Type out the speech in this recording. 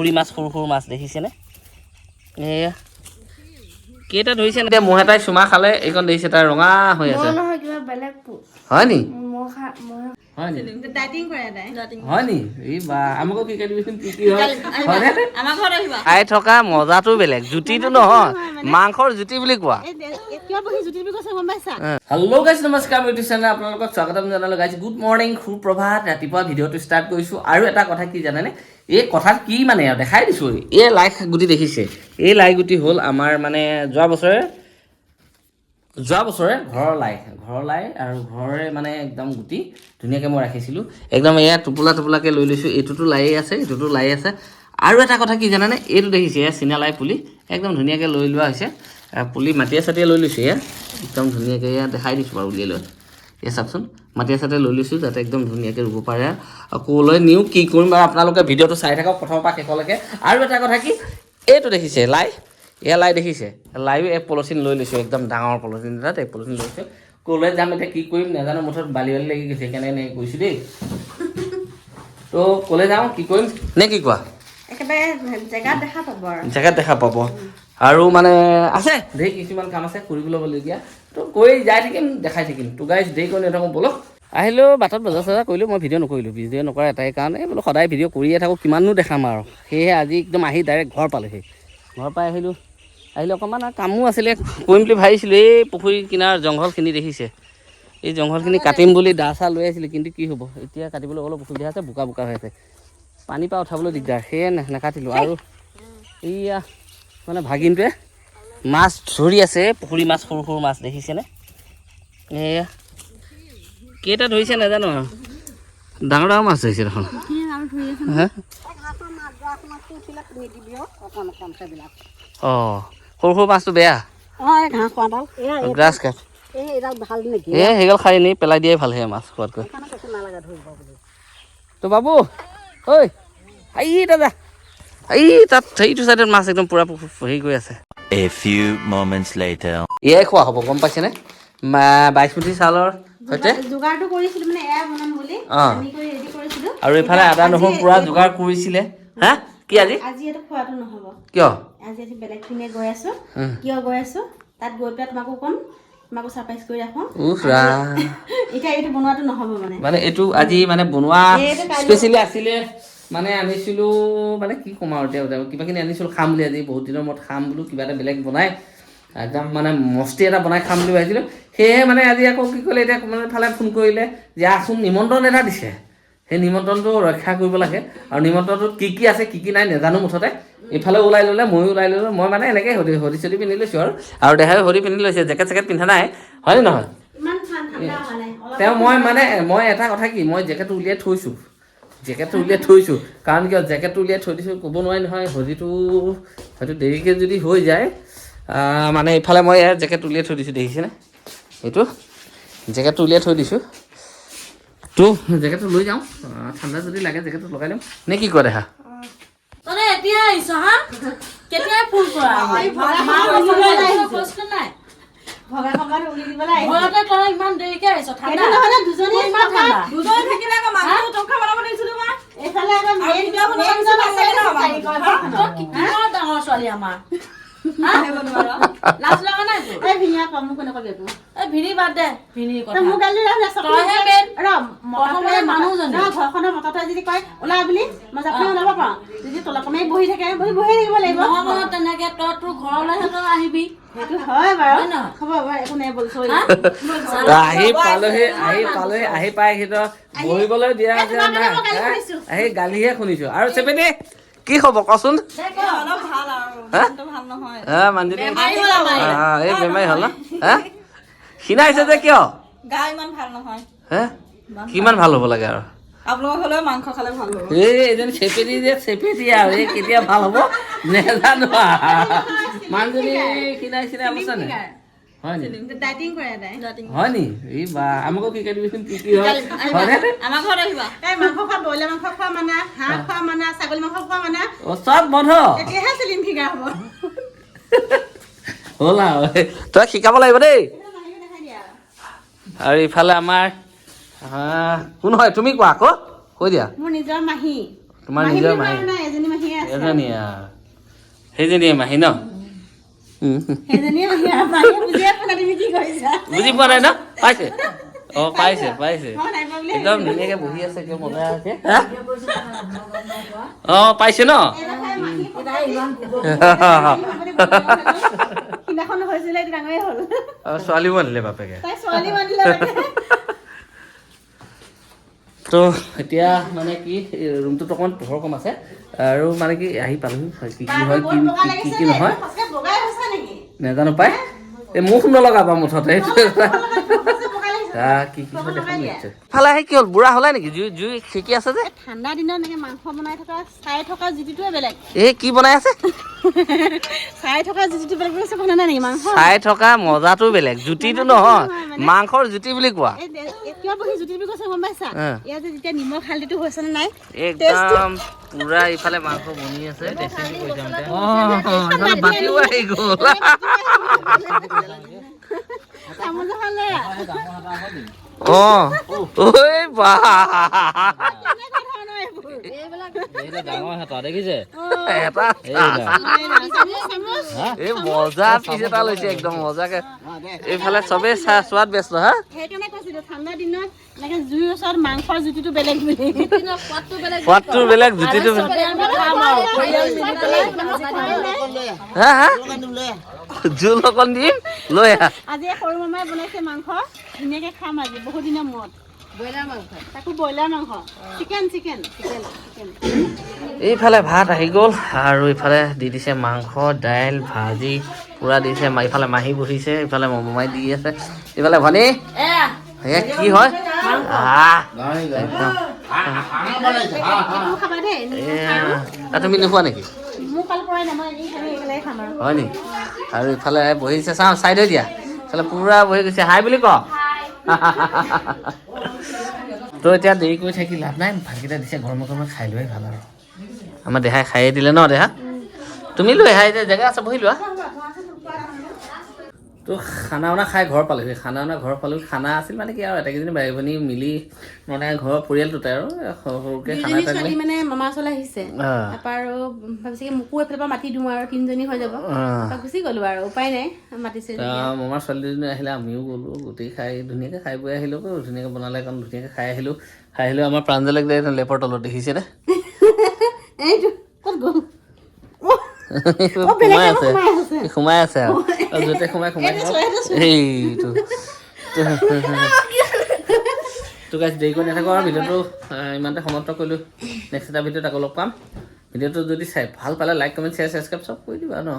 পুৰি মাছ সৰু সৰু মাছ দেখিছেনে? এয়া কেইটা ধৰিছে? এতিয়া মহ এটাই চুমা খালে এইকণ দেখিছে তাৰ ৰঙা হৈ আছে। মই নহয় কিবা বেলেগ পোক হয় নি? হয় হয় হয়? খাই থকা মজাটো বেলেগ জুতিটো নহয় মাংসৰ জুতি বুলি কোৱা। হেল্ল' গাইজ নমস্কাৰ ইউটিউব চেনেল আপোনালোকক স্বাগতম জনালোঁ। গাইজ গুড মৰ্ণিং সুপ্ৰভাত। ৰাতিপুৱা ভিডিঅ'টো ষ্টাৰ্ট কৰিছোঁ। আৰু এটা কথা কি জানেনে? এই কথাত কি মানে দেখাই দিছোঁ। এই লাই গুটি দেখিছে। এই লাই গুটি হ'ল আমাৰ মানে যোৱা বছৰে যোৱা বছৰে ঘৰৰ লাই ঘৰৰ লাই আৰু ঘৰৰে মানে একদম গুটি ধুনীয়াকৈ মই ৰাখিছিলোঁ। একদম এয়া টোপোলা টোপোলাকৈ লৈ লৈছোঁ। এইটোতো লাইয়ে আছে এইটোতো লাই আছে। আৰু এটা কথা কি জানেনে? এইটো দেখিছে এয়া চীনা লাই পুলি। একদম ধুনীয়াকৈ লৈ লোৱা হৈছে। পুলি মাটিয়ে চাটিয়ে লৈ লৈছোঁ এয়া। একদম ধুনীয়াকৈ এয়া দেখাই দিছোঁ বাৰু উলিয়াই লৈ। এয়া চাওকচোন মাটিয়ে চাটিয়ে লৈ লৈছোঁ যাতে একদম ধুনীয়াকৈ ৰুব পাৰে। ক'লৈ নিওঁ কি কৰিম বাৰু আপোনালোকে ভিডিঅ'টো চাই থাকক প্ৰথমৰ পৰা শেষলৈকে। আৰু এটা কথা কি এইটো দেখিছে লাই। এয়া লাই দেখিছে। লাইও এক পলিথিন লৈ লৈছোঁ একদম ডাঙৰ পলিথিন এটাত এক পলিথিন লৈছোঁ। ক'লৈ যাম এতিয়া কি কৰিম নাজানো মুঠত বালি বালি লাগি গৈছে সেইকাৰণে এনেকৈ কৈছোঁ দেই। তো ক'লৈ যাওঁ কি কৰিম? নে কি কোৱা? জেগাত দেখা পাব আৰু। জেগাত দেখা পাব। আৰু মানে আছে। ধেৰ কিছুমান কাম আছে কৰিব ল'বলগীয়া। তো কৈ যাই থাকিম দেখাই থাকিম। তো গাইজ দেৰি কৰি নাথাকোঁ ব'লক আহিলোঁ বাটত বজাৰ চজাৰ কৰিলোঁ মই ভিডিঅ' নকৰিলোঁ ভিডিঅ' নকৰা এটাই কাৰণ এই বোলো সদায় ভিডিঅ' কৰিয়ে থাকোঁ কিমাননো দেখাম আৰু। সেয়েহে আজি একদম আহি ডাইৰেক্ট ঘৰ পালোহি। ঘৰ পাই আহিলোঁ। আহিলোঁ অকণমান আৰু কামো আছিলে কৰিম বুলি ভাবিছিলোঁ এই পুখুৰী কিনাৰ জংঘলখিনি দেখিছে। এই জংঘলখিনি কাটিম বুলি দা চা লৈ আহিছিলোঁ কিন্তু কি হ'ব? এতিয়া কাটিবলৈ অলপ অসুবিধা আছে বোকা বোকা হৈ আছে। পানীৰ পৰা উঠাবলৈ দিগদাৰ। সেয়ে নাকাটিলোঁ আৰু এইয়া মানে ভাগিনটোৱে মাছ ধৰি আছে, পুখুৰী মাছ, সৰু সৰু মাছ, দেখিছেনে? এয়া, কেইটা ধৰিছে নাজানো আৰু। ডাঙৰ ডাঙৰ মাছ ধৰিছে দেখোন। অঁ, সৰু সৰু মাছটো বেয়া? এয়া এ, সেইগাল খাই নি পেলাই দিয়াই ভালো হে মাছ খোৱাতকৈ। তো বাবু, ঐ! আই দাদা। এই তাত সেইটো চাইডত মাছ একদম পূৰা হেৰি কৰি আছে। A few moments later. এয়াই খোৱা হ'ব গম পাইছেনে? মা- বাইচমুঠি চাউলৰ সৈতে? যোগাৰটো কৰিছিলো মানে এয়া বনাম বুলি। অঁ। আমি কৰি ৰেডি কৰিছিলো। আৰু এইফালে আদা নহৰু পূৰা যোগাৰ কৰিছিলে। হা? কি আজি? আজি এইটো খোৱাটো নহ'ব। কিয়? আজি আজি বেলেগ পিনে গৈ আছো। উম। কিয় গৈ আছো? তাত গৈ পেলাই তোমাকো ক'ম। তোমাকো ছাৰপ্ৰাইজ কৰি ৰাখোঁ। উফ ৰাম এতিয়া এইটো বনোৱাটো নহ'ব মানে। মানে এইটো আজি মানে বনোৱা স্পেচিয়েলি আছিলে। মানে আনিছিলোঁ মানে কি ক'ম আৰু এতিয়া এতিয়া কিবাকিনি আনিছিলোঁ খাম বুলি আজি বহুত দিনৰ মূৰত খাম বোলো কিবা এটা বেলেগ বনাই একদম মানে মস্তি এটা বনাই খাম বুলি ভাবিছিলোঁ। সেয়েহে মানে আজি আকৌ কি কৰিলে এতিয়া মানে ফালে ফোন কৰিলে যে আচোন নিমন্ত্ৰণ এটা দিছে। সেই নিমন্ত্ৰণটো ৰক্ষা কৰিব লাগে। আৰু নিমন্ত্ৰণটোত কি কি আছে কি কি নাই নাজানো মুঠতে। ইফালে ওলাই ল'লে ময়ো ওলাই ল'লোঁ মই মানে এনেকৈ হদি হদি চদি পিন্ধি লৈছোঁ আৰু। আৰু দেহাই হদি পিন্ধি লৈছে জেকেট চেকেট পিন্ধা নাই হয়নে নহয়? তেওঁ মই মানে মই এটা কথা কি মই জেকেটটো উলিয়াই থৈছোঁ। জেকেটটো উলিয়াই থৈছোঁ। কাৰণ কিয় জেকেটটো উলিয়াই থৈ দিছোঁ ক'ব নোৱাৰি নহয় হদিটো হয়তো দেৰিকৈ যদি হৈ যায় মানে ইফালে মই ইয়াৰ জেকেট উলিয়াই থৈ দিছোঁ দেখিছেনে? এইটো জেকেটটো উলিয়াই থৈ দিছোঁ। তো জেকেটটো লৈ যাওঁ। ঠাণ্ডা যদি লাগে জেকেটটো লগাই ল'ম নে কি কয় দেখা? ইমান দেৰিকে আহিছ ঠাণ্ডা। দুজনী থাকিলে ডাঙৰ ছোৱালী আমাৰ। লাজ লগা নাই এই ভিনিয়া কম মোক নকবি একো এই ভিনি বাদ দে ভিনিৰ কথা। মোক গালি দিলে তইহে মানুহজনী। ঘৰখনৰ মতাটোৱে যদি কয় ওলা বুলি মই জাপি ওলাব পাৰোঁ। যদি তলত কমাই বহি থাকে বহি বহি থাকিব লাগিব। আহি পালোহি আহি পালোহি আহি পাই বহিবলৈ দিয়া আহি গালিহে শুনিছো। আৰু চেপেনে কি খবৰ? কচোন। এই বেমাৰী হল হা? সিনাইছে যে কিয়? কিমান ভাল হ'ব লাগে আৰু? আপোনালোক হ'লেও মাংস খালে ভালো হ'ব। এই এজনী চেপেটি যে চেপেটি আৰু এই কেতিয়া ভালো হ'ব নেজানো মানুহজনী ক্ষীণাই ক্ষীণাই অৱস্থা নাই। হয় নি? তাই। হয় নি? এই বা আমাকো শিকাই দিবিচোন কি কি হয়? আমাৰ ঘৰত আহিবা। এই মাংস খোৱা ব্ৰইলাৰ মাংস খোৱা মানা হাঁহ খোৱা মানা ছাগলী মাংস খোৱা মানা চব বন্ধ। তেতিয়াহে চিলিম ফিগাৰ হ'ব। হ'ল আৰু। তই শিকাব লাগিব দেই। আৰু ইফালে আমাৰ শুনহয় তুমি কোৱা আকৌ কৈ দিয়া। মোৰ নিজৰ মাহী। তোমাৰ নিজৰ মাহী। এজনী মাহী সেইজনীয়ে মাহী ন? বুজি পোৱা নাই ন? পাইছে। অ পাইছে। পাইছে একদম ধুনীয়াকে বহি আছে কিয় মজা অ পাইছে ন? ছোৱালী মানিলে বাপেকে। তো এতিয়া মানে কি ৰুমটোত অকণমান পোহৰ কম আছে। আৰু মানে কি আহি পালোহি। কি কি হয় কি কি- কি নহয়? নাজানো পাই। এই মুখ নলগাবা মুঠতে। সেইটোৱে কি কি ফালে আহি কি হ'ল বুঢ়া হ'লে নেকি জুই জুই শিকি আছে যে ঠাণ্ডা দিনত এনেকে মাংস বনাই থকা চাই থকা জুতিটোৱে বেলেগ এই কি বনাই আছে চাই থকা জুতিটো বেলেগ বুলি চাব নাই নেকি মাংস চাই থকা মজাটো বেলেগ জুতিটো নহয় মাংসৰ জুতি বুলি কোৱা এই দে- এই কিয় বহি জুতি বুলি কৈছে গম পাইছা অ। ইয়াত যে যেতিয়া নিমখ হালধিটো হৈছে নে নাই একদম পুৰা ইফালে মাংস বনি আছে টেষ্টি কৈছে মানে অ ইফালে বাতিও আহি গ'ল বা। চামুচ, চামুচ। এই মজা পিচ এটা লৈছে একদম মজাকে। এইফালে চবেই চাহ চোৱাত ব্যস্ত হা? সেইকাৰণে কৈছিলো ঠাণ্ডা দিনত জুইৰ ওচৰত মাংসৰ জুতিটো বেলেগ সোৱাদটো বেলেগ জুতিটো হা হা? জোল অকণ দিম? লৈ আহ। আজি সৰু মামাই বনাইছে মাংস ধুনীয়াকে খাম আজি বহুত দিনৰ মূৰত। ব্ৰইলাৰ মাংস। তাকো ব্ৰইলাৰ মাংস। চিকেন চিকেন চিকেন চিকেন এইফালে ভাত আহি গ'ল আৰু ইফালে দি দিছে মাংস দাইল ভাজি পূৰা দিছে ইফালে মাহী বহিছে ইফালে মমাই দি আছে। ইফালে ভনী এয়া কি হয়? তুমি নোখোৱা নেকি? হয় নি? আৰু ইফালে বহিছে চাওঁ চাইডে দিয়া। ইফালে পূৰা বহি গৈছে। হাই বুলি ক। তো এতিয়া দেৰি কৰি থাকি লাভ নাই ভাতকেইটা দিছে গৰমে গৰমে খাই লোৱাই ভালো আৰু। আমাৰ দেহাই খায়ে দিলে ন দেহা? তুমি লৈ আহা এতিয়া জেগা আছে বহি লোৱা। তো খানা বানা খাই ঘৰ পালোহি। খানা বানা ঘৰ পালোহি খানা আছিল মানে কি আৰু এটাকেইজনী বাই ভনী মিলি মানে ঘৰৰ পৰিয়ালটোতে আৰু। সৰু সৰুকৈ খানা দুজনী এটা ছোৱালী মানে মামাৰ ওচৰলৈ আহিছে। তাৰপৰা আৰু ভাবিছে মোকো এইফালৰ পৰা মাতি দিওঁ আৰু তিনিজনী হৈ যাব। গুচি গ'লো আৰু উপায় নাই মাতিছে মামাৰ ছোৱালীজনী আহিলে আমিও গ'লোঁ গোটেই খাই ধুনীয়াকৈ খাই বৈ আহিলোঁ ধুনীয়াকৈ বনালে কাৰণ ধুনীয়াকৈ খাই আহিলোঁ। খাই আহিলোঁ আমাৰ প্ৰাঞ্জলক লেপৰ তলত দেখিছে দে এইটো ক'ত গ'ল? সোমাই আছে সোমাই আছে। আৰু। আৰু য'তে সোমাই সোমাই থাকক। এইটো তো গাইজ দেৰি কৰি নাথাকোঁ আৰু ভিডিঅ'টো ইমানতে সমাপ্ত কৰিলোঁ নেক্সট এটা ভিডিঅ'ত আকৌ লগ পাম ভিডিঅ'টো যদি চাই ভালো পালে লাইক কমেণ্ট শ্বেয়াৰ ছাবস্ক্ৰাইব চব কৰি দিবা ন